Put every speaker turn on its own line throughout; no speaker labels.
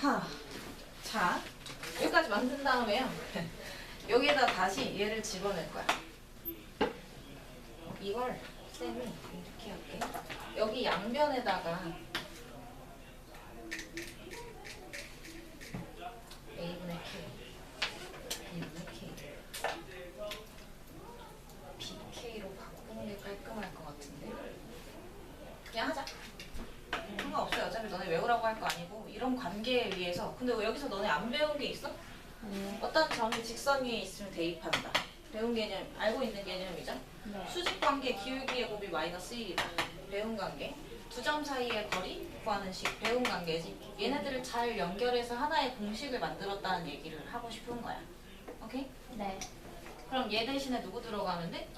하. 자, 여기까지 만든 다음에요. 여기에다 다시 얘를 집어넣을 거야. 이걸 쌤이 이렇게 할게. 여기 양변에다가 A분의 K, B분의 K, BK로 바꾸는 게 깔끔할 것 같은데. 그냥 하자. 상관 없어요. 어차피 너네 외우라고 할 거 아니고 이런 관계에 의해서. 근데 왜 여기서 너네 안 배운 게 있어? 어떤 점이 직선 위에 있으면 대입한다. 배운 개념, 알고 있는 개념이죠?
네.
수직 관계 기울기의 곱이 마이너스 1이다. 배운 관계. 두 점 사이의 거리 구하는 식 배운 관계지. 얘네들을 잘 연결해서 하나의 공식을 만들었다는 얘기를 하고 싶은 거야. 오케이?
네.
그럼 얘 대신에 누구 들어가면 돼?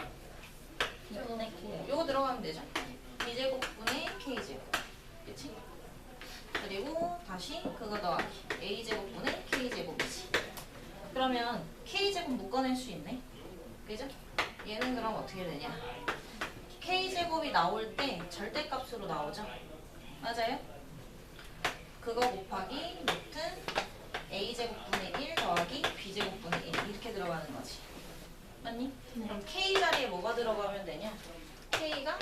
요거 들어가면 되죠? b제곱분의 k제곱. 그치? 다시 그거 더하기 a제곱분의 k제곱이지. 그러면 k제곱 묶어낼 수 있네. 그죠? 얘는 그럼 어떻게 되냐? k제곱이 나올 때 절대값으로 나오죠? 맞아요? 그거 곱하기 루트 a제곱분의 1 더하기 b제곱분의 1 이렇게 들어가는 거지. 맞니?
네.
그럼 k 자리에 뭐가 들어가면 되냐? k가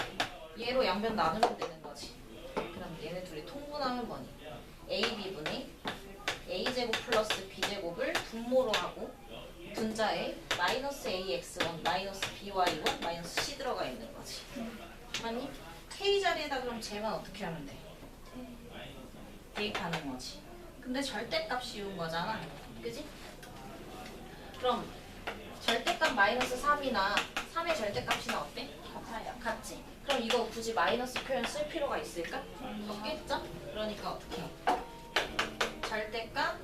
얘로 양변 나누면 되는 거지. 그럼 얘네 둘이 통분하면 뭐니? Ab분의 a제곱 플러스 b제곱을 분모로 하고 분자에 마이너스 ax1 마이너스 by1 마이너스 c 들어가 있는 거지. 맞니? k 자리에다 그럼 쟤만 어떻게 하면 돼? 대입하는 거지. 근데 절대값 씌운 거잖아. 그지? 그럼 절대값 마이너스 3이나 3의 절대값이나 어때?
같아요.
같지? 그럼 이거 굳이 마이너스 표현 쓸 필요가 있을까? 없겠죠? 그러니까 어떻게 해? 절대값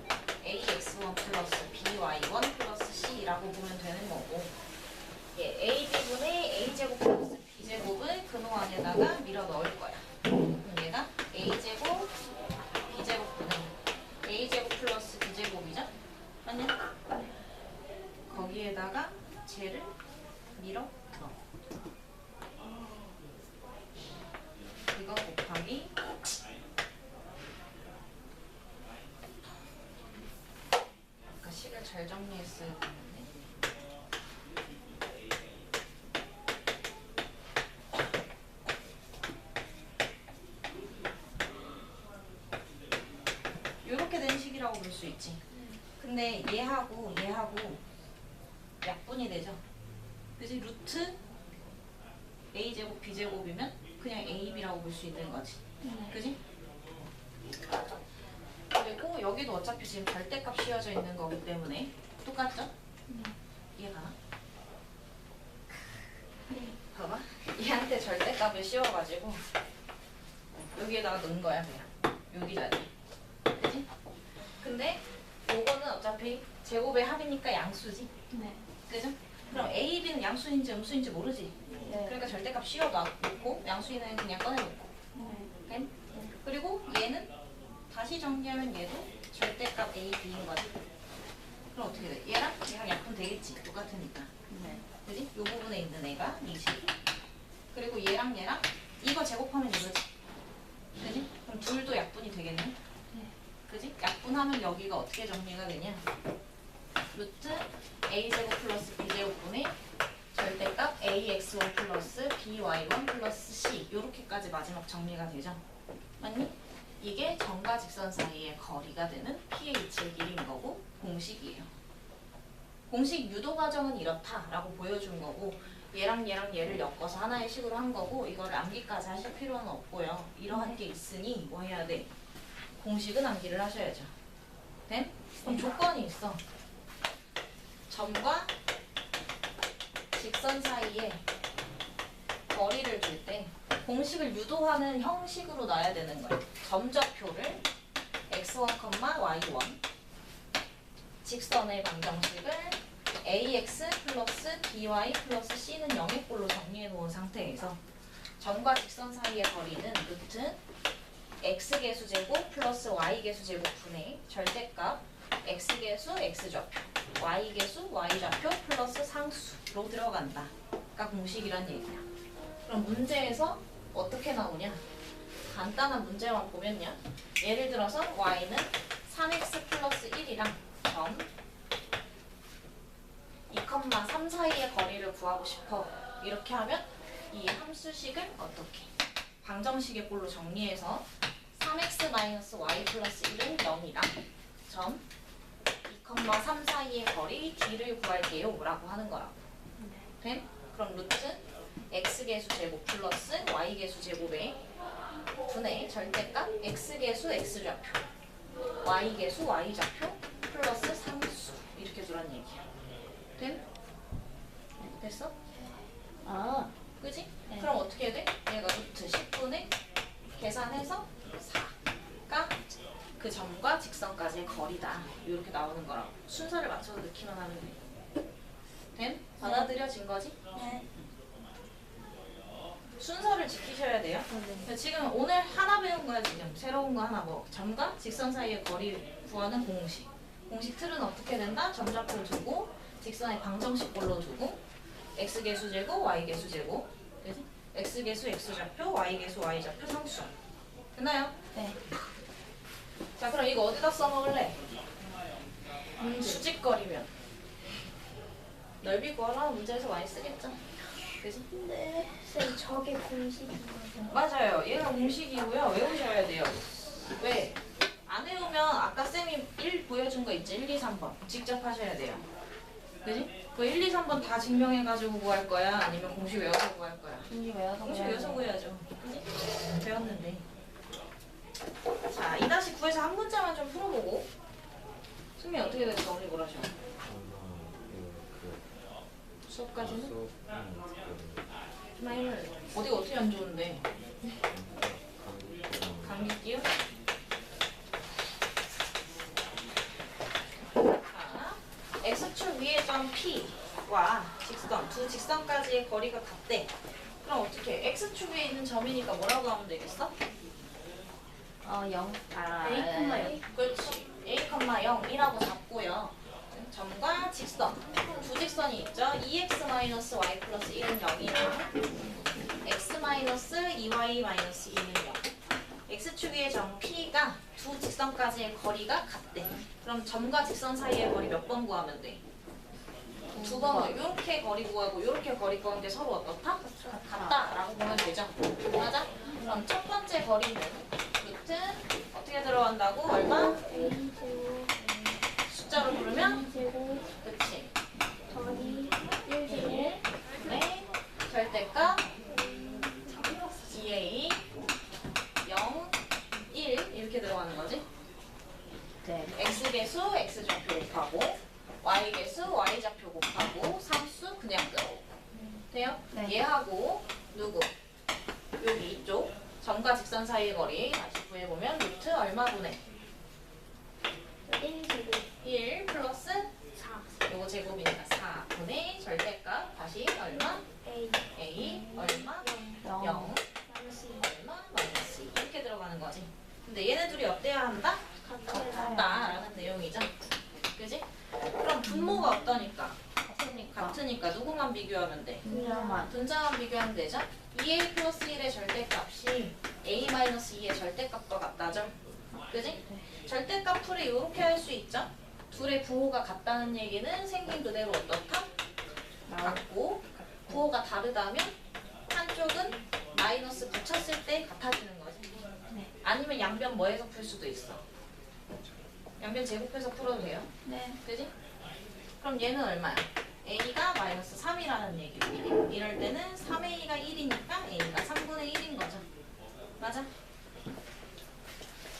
ax1 플러스 by1 플러스 c라고 보면 되는 거고 예, ab분의 a제곱 플러스 b제곱을 근호 안에다가 밀어 넣을 거야. 그럼 얘가 a제곱 b제곱분의 a제곱 플러스 b제곱이죠? 맞냐? 거기에다가 쟤를 밀어 넣어. 이거 곱하기 아까 식을 잘 정리했어야 되는데 이렇게 된 식이라고 볼 수 있지 근데 얘하고 얘하고 약분이 되죠 그지 루트 a제곱 b제곱이면 그냥 ab라고 볼 수 있는 거지
네.
그지? 그리고 여기도 어차피 지금 절대값 씌워져 있는 거기 때문에 똑같죠? 얘가 봐봐 얘한테 절대값을 씌워가지고 여기에다가 넣은 거야 그냥 여기 자리? 근데 요거는 어차피 제곱의 합이니까 양수지
네.
그죠? 그럼 A, B는 양수인지 음수인지 모르지
네.
그러니까 절대값 씌워놓고 양수인은 그냥 꺼내놓고
네.
오케이? 그리고 얘는 다시 정리하면 얘도 절대값 A, B인 거지. 그럼 어떻게 돼? 얘랑 얘랑 약분 되겠지. 똑같으니까.
네.
그지? 요 부분에 있는 애가 20. 그리고 얘랑 얘랑 이거 제곱하면 이거지. 그지? 그럼 둘도 약분이 되겠네.
네.
그지? 약분하면 여기가 어떻게 정리가 되냐? 루트 a제곱 플러스 b제곱분의 절대값 ax1 플러스 by1 플러스 c 요렇게까지 마지막 정리가 되죠? 맞니? 이게 점과 직선 사이의 거리가 되는 pH의 길이인 거고 공식이에요. 공식 유도 과정은 이렇다라고 보여준 거고 얘랑 얘랑 얘를 엮어서 하나의 식으로 한 거고 이걸 암기까지 하실 필요는 없고요. 이러한 게 있으니 뭐 해야 돼? 공식은 암기를 하셔야죠. 된? 그럼 조건이 있어. 점과 직선 사이에 거리를 줄 때 공식을 유도하는 형식으로 놔야 되는 거예요. 점적표를 x1, y1 직선의 방정식을 ax 플러스 by 플러스 c는 0의 꼴로 정리해 놓은 상태에서 점과 직선 사이의 거리는 루트 x개수 제곱 플러스 y개수 제곱 분의 절대값 x개수 x좌표 y개수 y좌표 플러스 상수로 들어간다가 공식이란 얘기야. 그럼 문제에서 어떻게 나오냐? 간단한 문제만 보면요. 예를 들어서 y는 3x 플러스 1이랑 점 2,3 사이의 거리를 구하고 싶어. 이렇게 하면 이 함수식을 어떻게? 방정식의 꼴로 정리해서 3x 마이너스 y 플러스 1은 0이랑 점2,3 사이의 거리 d를 구할게요 라고 하는 거라고 됨? 그럼 루트 x계수 제곱 플러스 y계수 제곱에 분의 절대값 x계수 x좌표 y계수 y좌표 플러스 상수 이렇게 두란 얘기야 됨? 됐어?
아,
그지?
네.
그럼 어떻게 돼? 얘가 루트 10분의 계산해서 4가 그 점과 직선까지의 거리다. 이렇게 나오는 거라고. 순서를 맞춰서 넣기만 하면 돼. 됨? 받아들여진 거지?
네.
순서를 지키셔야 돼요. 근데 지금 오늘 하나 배운 거야 지금. 새로운 거 하나 뭐 점과 직선 사이의 거리 구하는 공식. 공식 틀은 어떻게 된다? 점좌표를 두고 직선의 방정식꼴로 두고 x 계수 제곱, y 계수 제곱, 그지? x 계수 x 좌표, y 계수 y 좌표 상수. 됐나요?
네.
자 그럼 이거 어디다 써먹을래? 수직거리면 넓이 구하라 문제에서 많이 쓰겠죠? 그지?
근데 쌤 저게 공식인 거죠?
맞아요. 얘가 공식이고요. 외우셔야 돼요. 왜? 안 외우면 아까 쌤이 1 보여준 거 있지? 1, 2, 3번. 직접 하셔야 돼요. 그지? 그 1, 2, 3번 다 증명해가지고 구할 거야? 아니면 공식 외워서 구할 거야?
공식 외워서
공식 외워서
돼.
구해야죠. 그지? 배웠는데. 자, 2-9에서 한 문자만 좀 풀어보고. 승미 어떻게 됐어? 우리 뭐라셔? 수업까지는? 스마일 어디가 어떻게 안 좋은데? 감기요? 자, x축 위의 점 P와 직선, 두 직선까지의 거리가 같대. 그럼 어떻게? x축 위에 있는 점이니까 뭐라고 하면 되겠어?
어, 0. 아,
A, 0. 그렇지. A, 0이라고 잡고요. 점과 직선. 두 직선이 있죠. 2x y 플러스 1은 0이랑 x 2y 1은 0. x축 위의 점 P가 두 직선까지의 거리가 같대. 그럼 점과 직선 사이의 거리 몇 번 구하면 돼? 두 번. 이렇게 거리 구하고 이렇게 거리 구하는 게 서로 어떻다? 같다라고 보면 되죠. 맞아? 그럼 첫 번째 거리는 루트 어떻게 들어간다고? 얼마? 숫자로 부르면? 그치.
더하기 1 제곱,
1, 네, 절대값 2a 0, 1 이렇게 들어가는 거지.
네.
x계수 x좌표 곱하고 y계수 y좌표 곱하고 상수 그냥 들어오고 돼요?
네.
얘하고 누구? 점과 직선 사이의 거리 다시 구해보면 루트 얼마 분의
1 제곱,
1 플러스
4.
요거 제곱이니까 4분의 절대값 다시 얼마?
A,
a 얼마?
0.
0
마이너스
얼마? 마이너스 2 이렇게 들어가는 거지 근데 얘네 둘이 어때야 한다? 같다 라는 내용이죠 그지? 그럼 분모가 어떠니까?
같으니까.
같으니까 누구만 비교하면 돼?
분자만.
분자만 비교하면 되죠? 2a 플러스 1의 절대값이 a-2의 절대값과 같다죠? 그지? 절대값 풀이 이렇게 할 수 있죠? 둘의 부호가 같다는 얘기는 생긴 그대로 어떻다? 같고 부호가 다르다면 한쪽은 마이너스 붙였을 때 같아지는 거지.
네.
아니면 양변 뭐해서 풀 수도 있어. 양변 제곱해서 풀어도 돼요.
네.
그지? 그럼 얘는 얼마야? A가 마이너스 3이라는 얘기고 이럴 때는 3a가 1이니까 a가 3분의 1인 거죠. 맞아?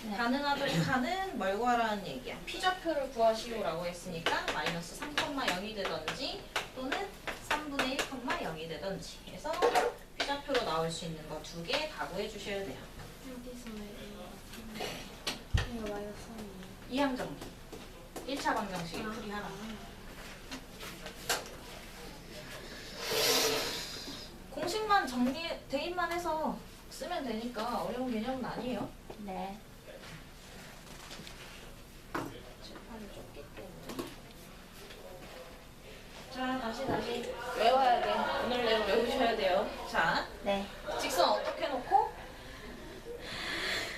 네.
가능하도록하는 뭘 구하라는 얘기야. 피좌표를 구하시오라고 했으니까 마이너스 3,0이 되던지 또는 3분의 1,0이 되던지 해서 피좌표로 나올 수 있는 거 두 개 다 구해 주셔야 돼요.
여기서 이거 마이너스 3이에요.
이항정기 1차 방정식의 풀이 하나. 그냥 정리 대입만 해서 쓰면 되니까 어려운 개념은 아니에요.
네.
자, 다시 다시 외워야 돼. 오늘 내용 외우셔야 돼요. 자,
네.
직선 어떻게 놓고?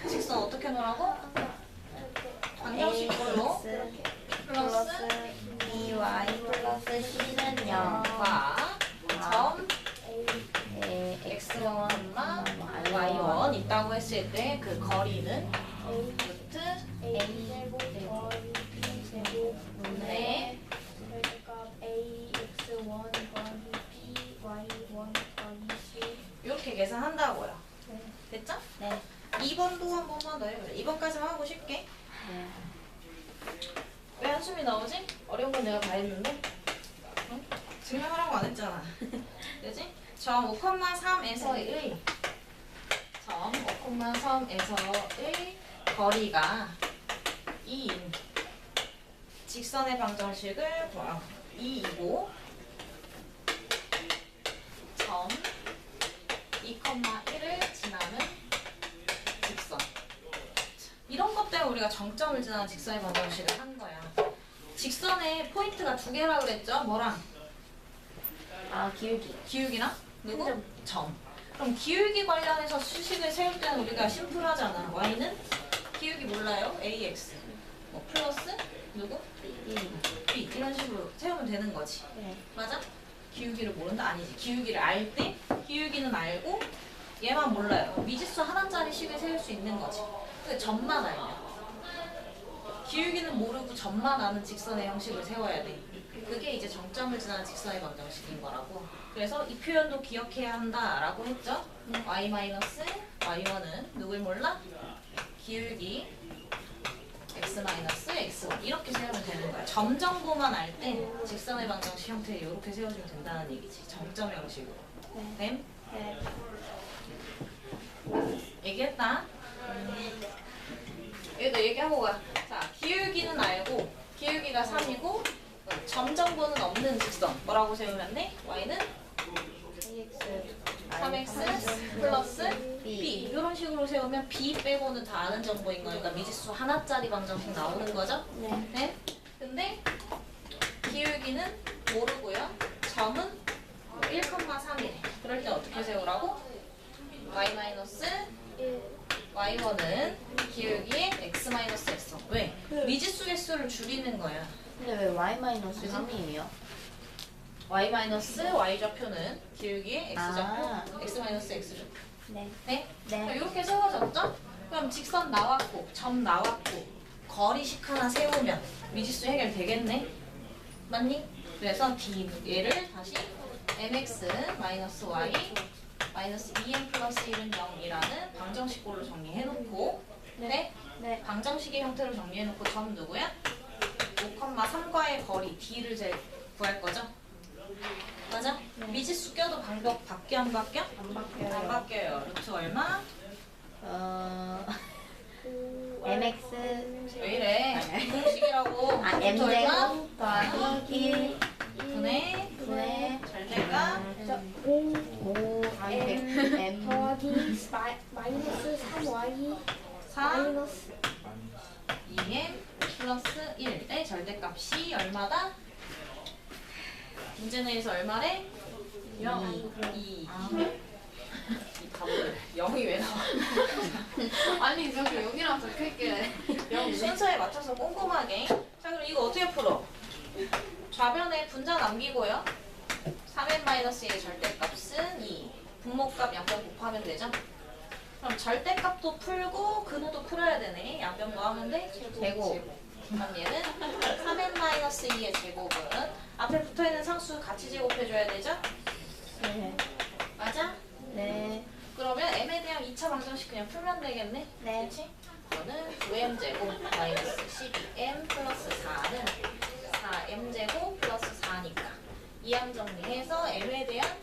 직선 어떻게 놓라고?
방정식으로 플러스 2y 플러스 c는 0과
y1 있다고 했을 때 그 거리는
A
루트
A 제곱 B 제곱
네.
절대값 A X 원 더하기 B Y 원 더하기 C
이렇게 계산한다고요.
네.
됐죠?
네.
2번도 한 번만 더 해보자. 2번까지 하고 쉽게.
네.
왜 한숨이 나오지? 어려운 건 내가 다 했는데. 응? 증명하라고 안 했잖아. 그지? 점 5,3에서 1. 점 5,3에서 1 거리가 2인 직선의 방정식을 구하 2이고 점 2,1을 지나는 직선 이런 것 때문에 우리가 정점을 지나는 직선의 방정식을 한 거야 직선에 포인트가 두 개라 그랬죠? 뭐랑?
아, 기울기.
기울기랑 누구?
점.
점. 그럼 기울기 관련해서 수식을 세울 때는 우리가 심플하잖아. y는 기울기 몰라요? ax. 뭐 플러스 누구? b 이런 식으로 세우면 되는 거지.
네.
맞아? 기울기를 모른다? 아니지. 기울기를 알 때 기울기는 알고 얘만 몰라요. 미지수 하나짜리 식을 세울 수 있는 거지. 그 점만 알면. 기울기는 모르고 점만 아는 직선의 형식을 세워야 돼. 그게 이제 정점을 지나는 직선의 방정식인 거라고. 그래서 이 표현도 기억해야 한다라고 했죠. y 마이너스 y1은 누굴 몰라? 기울기 x 마이너스 x1 이렇게 세우면 되는 거야. 점 정도만 알 때 직선의 방정식 형태를 이렇게 세워주면 된다는 얘기지. 정점 형식으로. 네?
네.
얘기했다. 얘도 얘기하고 가. 자, 기울기는 알고 기울기가 3이고 점 정보는 없는 직선. 뭐라고 세우면 돼? y는
AX.
3x 플러스 b 이런 식으로 세우면 b 빼고는 다 아는 정보인 거니까 미지수 하나짜리 방정식 나오는 거죠?
네.
네? 근데 기울기는 모르고요. 점은 1,3이래. 그럴 때 어떻게 세우라고? y 마이너스
1
y1은 기울기의 x 마이너스 x. 왜? 미지수 개수를 줄이는 거야.
근데 왜 y 마이너스 3이에요?
y 마이너스 y 좌표는 기울기의 x 좌표,
아.
x 마이너스 x 좌표.
네.
네?
네.
이렇게 세워졌죠? 그럼 직선 나왔고, 점 나왔고, 거리식 하나 세우면 미지수 해결되겠네? 맞니? 그래서 D 얘를 다시 mx 마이너스 y 마이너스 2m 플러스 1은 0이라는 방정식꼴로 정리해놓고 네.
네.
방정식의 형태로 정리해놓고 점 누구야? 5,3과의 거리 D를 제 구할 거죠? 맞아? 미지수 껴도 방법 바뀌어 안 바뀌어? 안안
바뀌어요.
바뀌어요. 루트 얼마?
어,
9
mx.
왜 이래? 공식이라고.
아, m 제곱 더하기 1
분의
분의
절대가
5
5
M
m
더하기 마, 마이너스 3y
4
마이너스
2m 플러스 1의 절대값이 얼마다? 문제 내에서 얼마래? 0. 2.
아.
이 바보들. 0이 왜 나와?
아니 저기 여기랑 적혀있길래
0 순서에 맞춰서 꼼꼼하게. 자 그럼 이거 어떻게 풀어? 좌변에 분자 남기고요. 3n-1의 절대값은 2. 분모값 양변 곱하면 되죠? 그럼 절대값도 풀고 근호도 풀어야 되네. 양변 뭐 하면 돼?
제곱.
그럼 얘는 3n-2의 제곱은 앞에 붙어있는 상수 같이 제곱해줘야 되죠?
네.
맞아?
네.
그러면 m에 대한 2차 방정식 그냥 풀면 되겠네?
네.
그치? 이거는 9m 제곱 마이너스 12m 플러스 4는 4m 제곱 플러스 4니까 이항 정리해서 m에 대한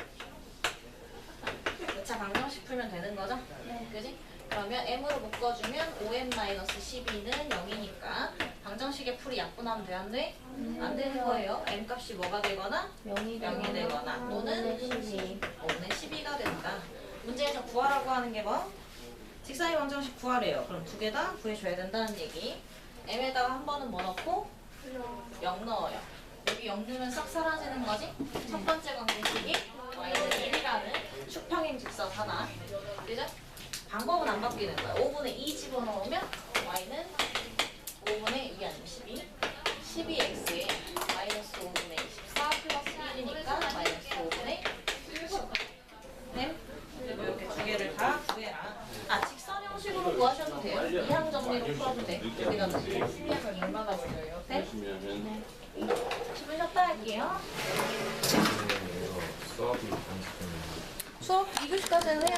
2차 방정식 풀면 되는 거죠?
네.
그지? 그러면 m으로 묶어주면 5m 마이너스 12는 0이니까 방정식의 풀이 약분하면 돼? 안 돼? 안 되는 거예요. m 값이 뭐가 되거나
0이
0이 되거나 또는
12.
5분의 12가 된다. 문제에서 구하라고 하는 게 뭐? 직사의 방정식 구하래요. 그럼 두 개 다 구해줘야 된다는 얘기. m에다가 한 번은 뭐 넣고 0 넣어요. 여기 0 넣으면 싹 사라지는 거지? 첫 번째 방정식이 y는 1이라는 수평행 직선 하나. 그죠? 방법은 안 바뀌는 거야. 5분의 2 집어넣으면 y는 5분의 2 아니면 12. 12x에 마이너스 5분의 돼요. 풀어도 돼.
수량을 얼마나 걸려요?
네?
열심히 하면
10분 쉬었다 할게요.
수학이 30분.
수업 2교시까지는 해야